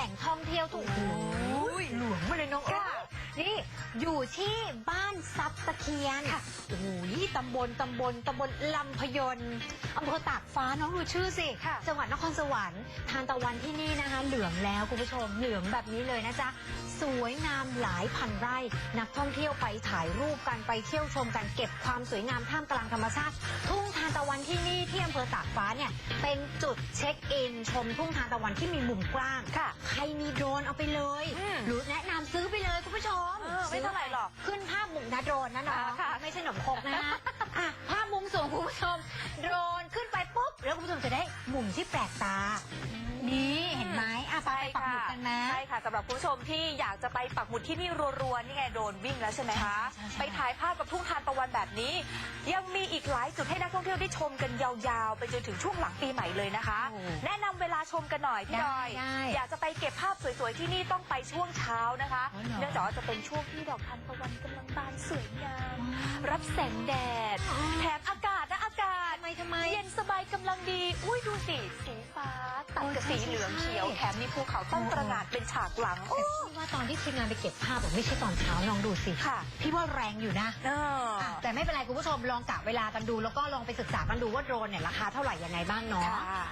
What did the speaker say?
หล่งท่องเที่ยวถูกโอ้ยหลวงมาเลยน้องอ้อนี่อยู่ที่บ้านซับตะเคียนค่ะโอ้ยตำบลตำบลตำบลลำพยนต์อำเภอตากฟ้าน้องดูชื่อสิค่ะจังหวัดนครสวรรค์ทานตะวันที่นี่นะคะ เหลืองแล้วคุณผู้ชมเหลืองแบบนี้เลยนะจ๊ะสวยงามหลายพันไร่ นักท่องเที่ยวไปถ่ายรูปกันไปเที่ยวชมกันเก็บความสวยงามท่ามกลางธรรมชาติทุ่งทานตะวันที่นี่ที่ อำเภอตากฟ้าเนี่ยเป็นจุดเช็คอิน ชมทุ่งทานตะวันที่มีมุมกว้างค่ะ ใครมีโดรนเอาไปเลย อืมหรือแนะนำซื้อไปเลยคุณผู้ชมเออไม่เท่าไหร่หรอกขึ้นภาพมุมนะโดรนนะน้องอ่าค่ะ ไม่ใช่หนมครกนะอะภาพมุมสูงคุณผู้ชม โดรนขึ้นไปปุ๊บ แล้วคุณผู้ชมจะได้มุมที่แปลกตา นี่เห็นไหมอะไปไปปักหมุดกั นไหมใช่ค่ะสำหรับคุณผู้ชมที่อยากจะไปปักหมุดที่นี่รัวๆนี่ไงโดนวิ่งแล้วใช่ไหมคะใช่ใช่ใช่ ไปถ่ายภาพกับทุ่งทานตะวันแบบนี้ ยังมีอีกหลายจุดให้นักท่องเที่ยวได้ชมกันยาวๆ ไปจนถึงช่วงหลังปีใหม่เลยนะคะ โอ้แนะนำเวลาชมกันหน่อยพี่ดได้อย ได้อยากจะไปเก็บภาพสวยๆที่นี่ต้องไปช่วงเช้านะคะ อ๋อเหรอ เนื่องจากว่าจะเป็นช่วงที่ดอกทานตะวันกำลังบานสวยงาม รับแสงแดด แถม ทำไมทำไม เย็นสบายกำลังดี อุ้ยดูสิ สีฟ้า ตัดกับโอ้สีใช่เหลืองใช่เขียว แถมมีภูเขาตั้งตระหง่านเป็นฉากหลังโอ้แต่พี่ว่าตอนที่ทีมงานไปเก็บภาพอะไม่ใช่ตอนเช้าลองดูสิค่ะ พี่ว่าแรงอยู่นะเอออะแต่ไม่เป็นไรคุณผู้ชมลองกะเวลากันดู แล้วก็ลองไปศึกษากันดูว่าโดรนเนี่ยราคาเท่าไหร่ยังไงบ้างเนาะ ค่ะ